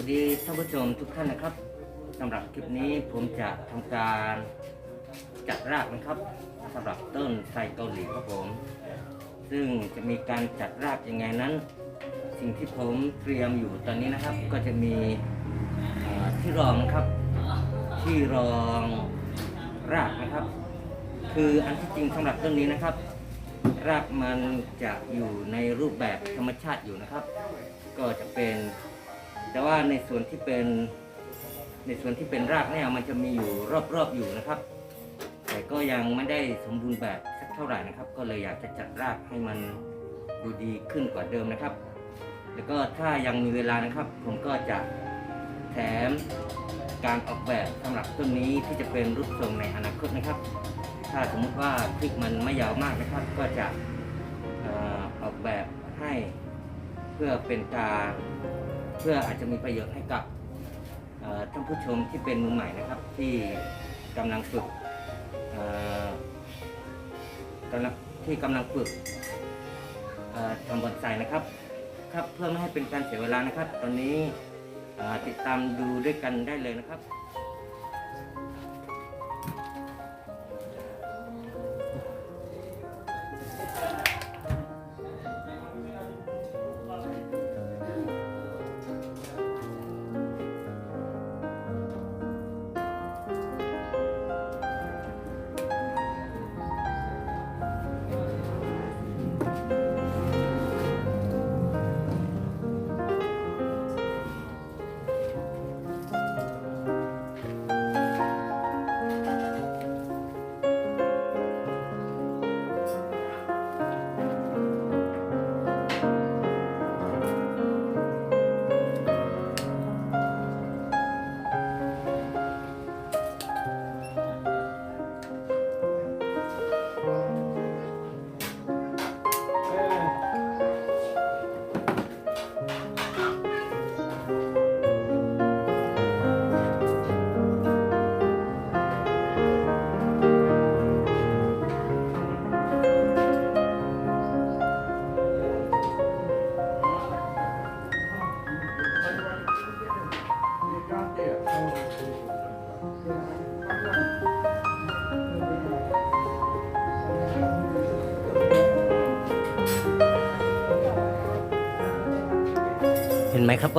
วัสดีท่านผู้ชมทุกท่านนะครับสำหรับคลิปนี้ผมจะทำการจัดรากนะครับสำหรับต้นไทรเกาหลีครับผม ซึ่งจะมีการจัดรากยังไงนั้น สิ่งที่ผมเตรียมอยู่ตอนนี้นะครับ ก็จะมีที่รองนะครับ ที่รองรากนะครับ คืออันที่จริงสำหรับต้นนี้นะครับ รากมันจะอยู่ในรูปแบบธรรมชาติอยู่นะครับ ก็จะเป็น แต่ว่าในส่วนที่เป็นในส่วนที่เป็นรากเนี่ยมันจะมีอยู่รอบๆอยู่นะครับ แต่ก็ยังไม่ได้สมบูรณ์แบบสักเท่าไหร่นะครับ ก็เลยอยากจะจัดรากให้มันดูดีขึ้นกว่าเดิมนะครับ แล้วก็ถ้ายังมีเวลานะครับ ผมก็จะแถมการออกแบบสำหรับต้นนี้ที่จะเป็นรูปทรงในอนาคตนะครับ ถ้าสมมุติว่าพริกมันไม่ยาวมากนะครับ ก็จะออออกแบบให้เพื่อเป็นการ เพื่ออาจจะมีประโยชน์ให้กับท่านผู้ชมที่เป็นมือใหม่นะครับ ที่กำลังฝึกเอ่อกำลังที่กำลังฝึกทำบอนไซนะครับ ครับเพื่อไม่ให้เป็นการเสียเวลานะครับ ตอนนี้ติดตามดูด้วยกันได้เลยนะครับ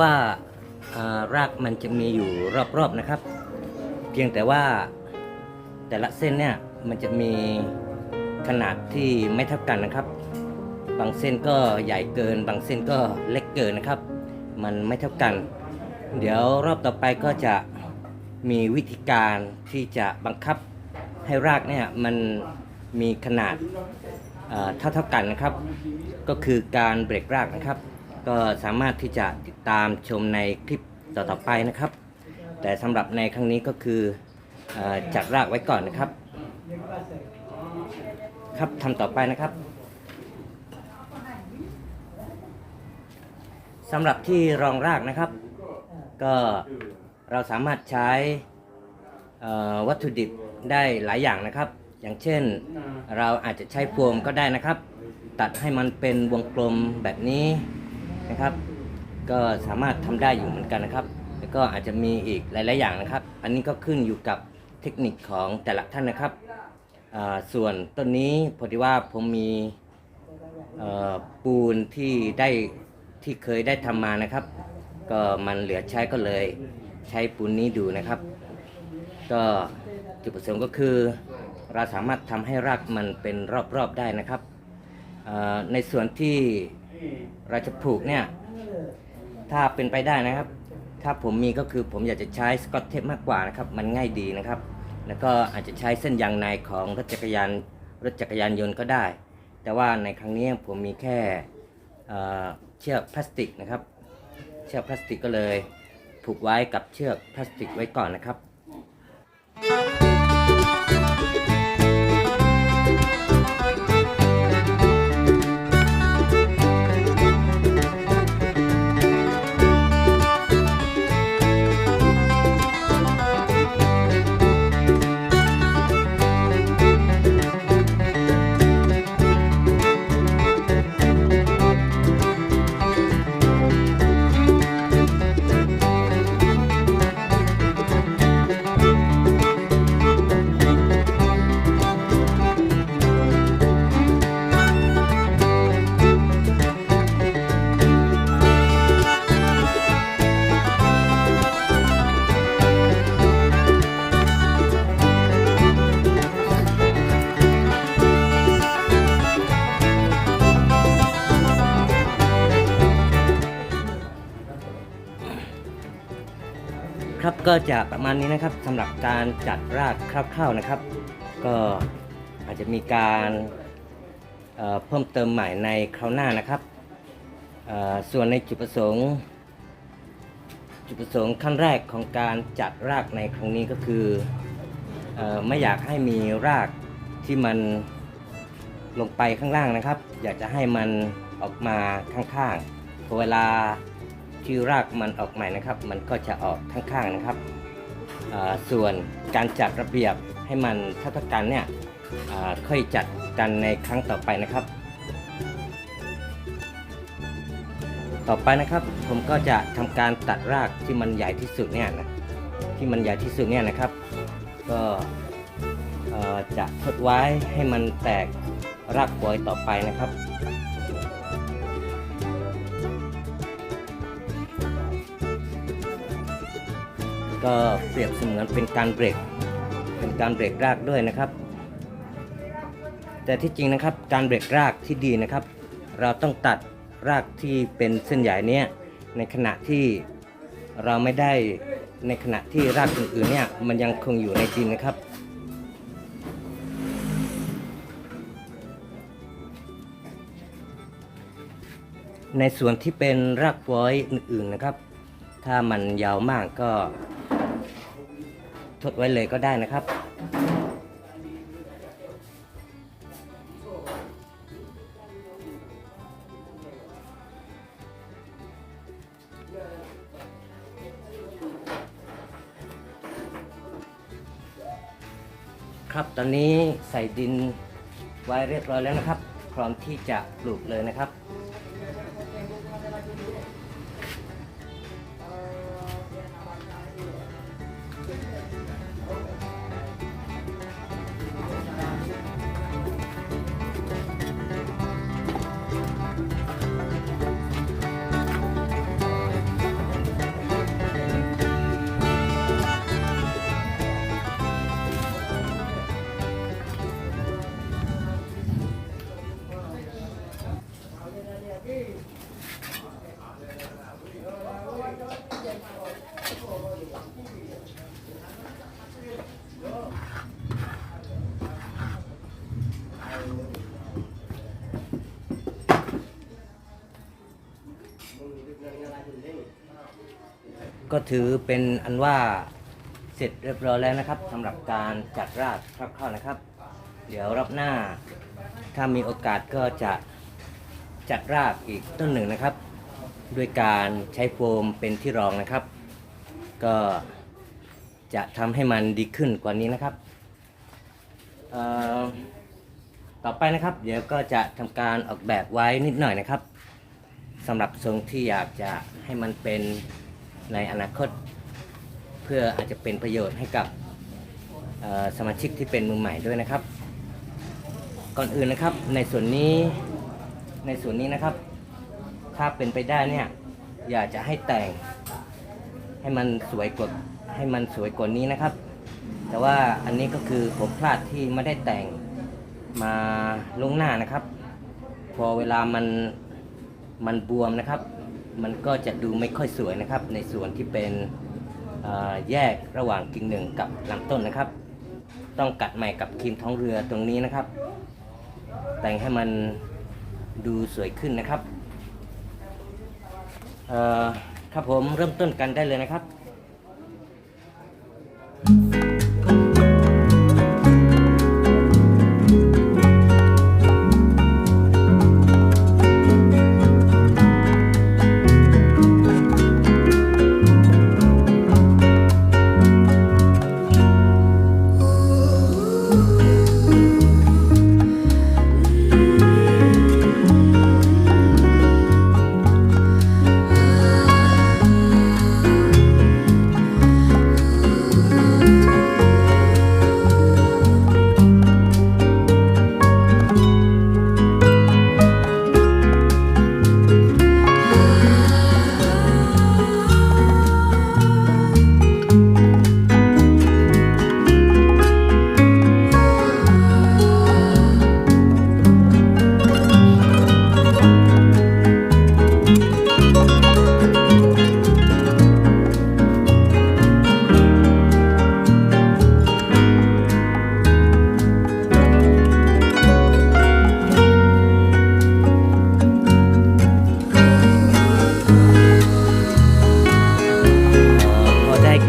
ว่ารากมันจะมีอยู่รอบๆนะครับ เพียงแต่ว่าแต่ละเส้นเนี่ยมันจะมีขนาดที่ไม่เท่ากันนะครับ บางเส้นก็ใหญ่เกิน บางเส้นก็เล็กเกินนะครับ มันไม่เท่ากัน เดี๋ยวรอบต่อไปก็จะมีวิธีการที่จะบังคับให้รากเนี่ยมันมีขนาดเท่าเท่าๆกันนะครับ ก็คือการเบรกรากนะครับ ก็สามารถที่จะติด ตามชมในคลิปต่อๆไปนะครับ แต่สำหรับในครั้งนี้ก็คืออจัดรากไว้ก่อนนะครับ ครับทำต่อไปนะครับสำหรับที่รองรากนะครับ ก็เราสามารถใช้วัตถุดิบได้หลายอย่างนะครับ อย่างเช่นเราอาจจะใช้โฟมก็ได้นะครับ ตัดให้มันเป็นวงกลมแบบนี้นะครับ ก็สามารถทำได้อยู่เหมือนกันนะครับ แล้วก็อาจจะมีอีกหลาย ๆ อย่างนะครับ อันนี้ก็ขึ้นอยู่กับเทคนิคของแต่ละท่านนะครับ ส่วนต้นนี้พอดีว่าผมมีปูนที่ได้ที่เคยได้ทำมานะครับ ก็มันเหลือใช้ก็เลยใช้ปูนนี้ดูนะครับ ก็จุดประสงค์ก็คือเราสามารถทำให้รากมันเป็นรอบ ๆ ได้นะครับ ในส่วนที่เราจะปลูกเนี่ย ถ้าเป็นไปได้นะครับ ถ้าผมมีก็คือผมอยากจะใช้สกอตเทปมากกว่านะครับ มันง่ายดีนะครับ แล้วก็อาจจะใช้เส้นยางในของรถจักรยานรถจักรยานยนต์ก็ได้ แต่ว่าในครั้งนี้ผมมีแค่เชือกพลาสติกนะครับ เชือกพลาสติกก็เลยผูกไว้กับเชือกพลาสติกไว้ก่อนนะครับครั ก็จะประมาณนี้นะครับสำหรับการจัดรากคร่าวๆนะครับ ก็อาจจะมีการเเพิ่มเติมใหม่ในคราวหน้านะครับส่วนในจุดประสงค์ จุดประสงค์ขั้นแรกของการจัดรากในครั้งนี้ก็คือออไม่อยากให้มีรากที่มันลงไปข้างล่างนะครับ อยากจะให้มันออกมาข้างๆพอเวลา ที่รากมันออกใหม่นะครับ มันก็จะออกข้างๆนะครับ ส่วนการจัดระเบียบให้มันเท่ากันเนี่ยค่อยจัดกันในครั้งต่อไปนะครับ ต่อไปนะครับผมก็จะทำการตัดรากที่มันใหญ่ที่สุดเนี่ยนะที่มันใหญ่ที่สุดเนี่ยนะครับ ก็จะทดไว้ให้มันแตกรากปล่อยต่อไปนะครับ ก็เปรียบเสมือนเป็นการเบรก เป็นการเบรกรากด้วยนะครับ แต่ที่จริงนะครับการเบรกรากที่ดีนะครับ เราต้องตัดรากที่เป็นเส้นใหญ่เนี้ยในขณะที่เราไม่ได้ในขณะที่รากอื่นๆเนี่ยมันยังคงอยู่ในดินนะครับ ในส่วนที่เป็นรากฟอยอื่นๆนะครับ ถ้ามันยาวมากก็ ทดไว้เลยก็ได้นะครับ ครับตอนนี้ใส่ดินไว้เรียบร้อยแล้วนะครับ พร้อมที่จะปลูกเลยนะครับ ก็ถือเป็นอันว่าเสร็จเรียบร้อยแล้วนะครับสำหรับการจัดรากคร่าวๆนะครับ เดี๋ยวรอบหน้า ถ้ามีโอกาสก็จะ จัดรากอีกต้นหนึ่งนะครับ ด้วยการใช้โฟมเป็นที่รองนะครับ ก็จะทำให้มันดีขึ้นกว่านี้นะครับต่อไปนะครับ เดี๋ยวก็จะทำการออกแบบไว้นิดหน่อยนะครับสำหรับทรงที่อยากจะให้มันเป็นในอนาคต เพื่ออาจจะเป็นประโยชน์ให้กับสมาชิกที่เป็นมือใหม่ด้วยนะครับ ก่อนอื่นนะครับในส่วนนี้ ในส่วนนี้นะครับ ถ้าเป็นไปได้เนี่ย อยากจะให้แต่ง ให้มันสวยกว่าให้มันสวยกว่านี้นะครับ แต่ว่าอันนี้ก็คือผมพลาดที่ไม่ได้แต่งมาลงหน้านะครับ พอเวลามันมันบวมนะครับ มันก็จะดูไม่ค่อยสวยนะครับ ในส่วนที่เป็นแยกระหว่างกิ่งหนึ่งกับลำต้นนะครับ ต้องกัดใหม่กับครีมท้องเรือตรงนี้นะครับ แต่งให้มัน ดูสวยขึ้นนะครับเอ่อครับผมเริ่มต้นกันได้เลยนะครับ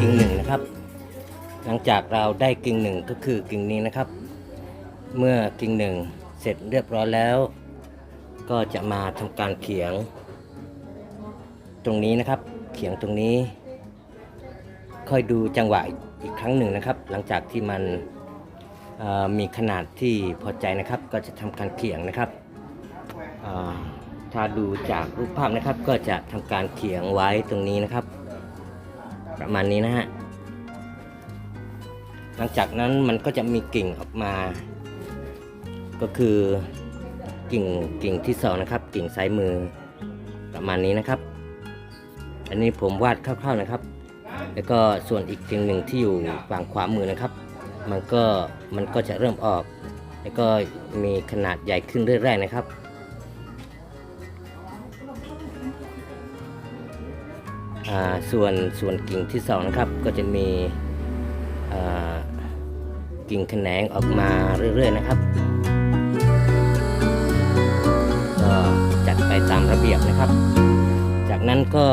กิ่งหนึ่งนะครับ หลังจากเราได้กิ่งหนึ่งก็คือกิ่งนี้นะครับ เมื่อกิ่งหนึ่งเสร็จเรียบร้อยแล้ว ก็จะมาทำการเขียง ตรงนี้นะครับ เขียงตรงนี้ ค่อยดูจังหวะอีกครั้งหนึ่งนะครับ หลังจากที่มันมีขนาดที่พอใจนะครับ ก็จะทำการเขียงนะครับถ้าดูจากรูปภาพนะครับก็จะทำการเขียงไว้ตรงนี้นะครับ ประมาณนี้นะฮะ หลังจากนั้นมันก็จะมีกิ่งออกมา ก็คือกิ่งกิ่งที่สองนะครับ กิ่งซ้ายมือประมาณนี้นะครับ อันนี้ผมวาดคร่าวๆนะครับ แล้วก็ส่วนอีกกิ่งหนึ่งที่อยู่ฝั่งขวามือนะครับ มันก็มันก็จะเริ่มออก แล้วก็มีขนาดใหญ่ขึ้นเรื่อยๆนะครับ ส่วนส่วนกิ่งที่สองนะครับก็จะมีกิ่งแขนงออกมาเรื่อยๆนะครับก็จัดไปตามระเบียบนะครับ จากนั้นก็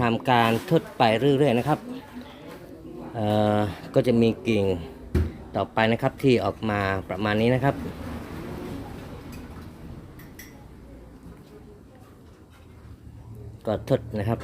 ทำการทดไปเรื่อยๆนะครับก็จะมีกิ่งต่อไปนะครับที่ออกมาประมาณนี้นะครับ ก็ทดนะครับ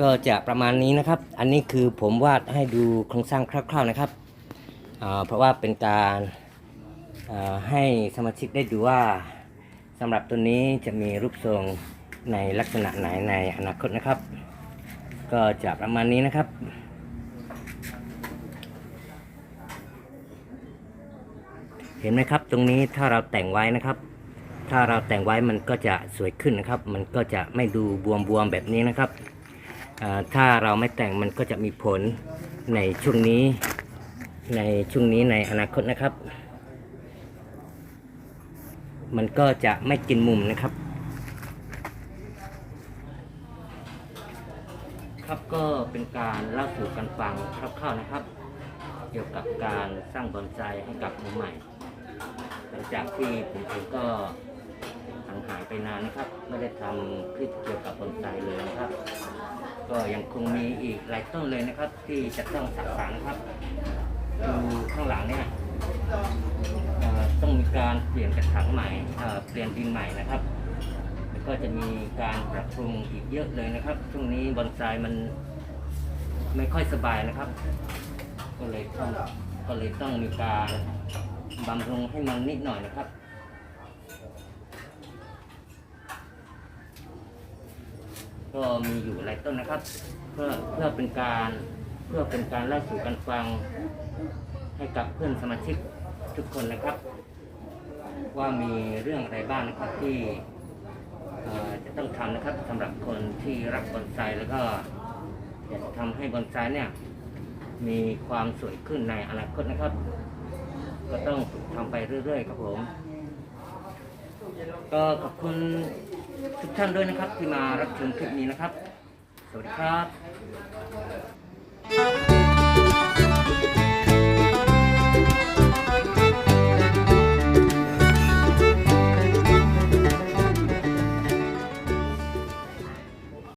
ก็จะประมาณนี้นะครับ อันนี้คือผมวาดให้ดูโครงสร้างคร่าวๆนะครับ เพราะว่าเป็นการาให้สมาชิกได้ดูว่าสำหรับตัวนี้จะมีรูปทรงในลักษณะไหนในอนาคตนะครับ ก็จะประมาณนี้นะครับเห็นไหมครับ ตรงนี้ถ้าเราแต่งไว้นะครับ ถ้าเราแต่งไว้มันก็จะสวยขึ้นนะครับ มันก็จะไม่ดูบวมๆแบบนี้นะครับ ถ้าเราไม่แต่งมันก็จะมีผลในช่วงนี้ ในช่วงนี้ในอนาคตนะครับ มันก็จะไม่กินมุมนะครับ ครับก็เป็นการเล่าสู่กันฟังคร่าวๆนะครับ เกี่ยวกับการสร้างบอนไซให้กับมือใหม่ หลังจากที่ผมเองก็ ห่างหายไปนานนะครับ ไม่ได้ทำคลิปเกี่ยวกับบอนไซเลยนะครับ ก็ยังคงมีอีกหลายต้นเลยนะครับ ที่จะต้องสะสางนะครับดูข้างหลังเนี่ยต้องมีการเปลี่ยนกระถางใหม่เอ่อเปลี่ยนดินใหม่นะครับแล้วก็จะมีการปรับปรุงอีกเยอะเลยนะครับช่วงนี้บอนไซมันไม่ค่อยสบายนะครับ ก็เลยต้องก็เลยต้องมีการบำรุงให้มันนิดหน่อยนะครับ ก็มีอยู่หลายต้นนะครับ เพื่อเพื่อเป็นการเพื่อเป็นการเล่าสู่กันฟัง ให้กับเพื่อนสมาชิกทุกคนนะครับ ว่ามีเรื่องอะไรบ้างนะครับที่จะต้องทำนะครับสำหรับคนที่รักบอนไซแล้วก็อยากจะทำให้บอนไซเนี่ยมีความสวยขึ้นในอนาคตนะครับ ก็ต้องทำไปเรื่อยๆครับผม ก็ขอบคุณ ทุกท่านด้วยนะครับที่มารับชมคลิปนี้นะครับ สวัสดีครับ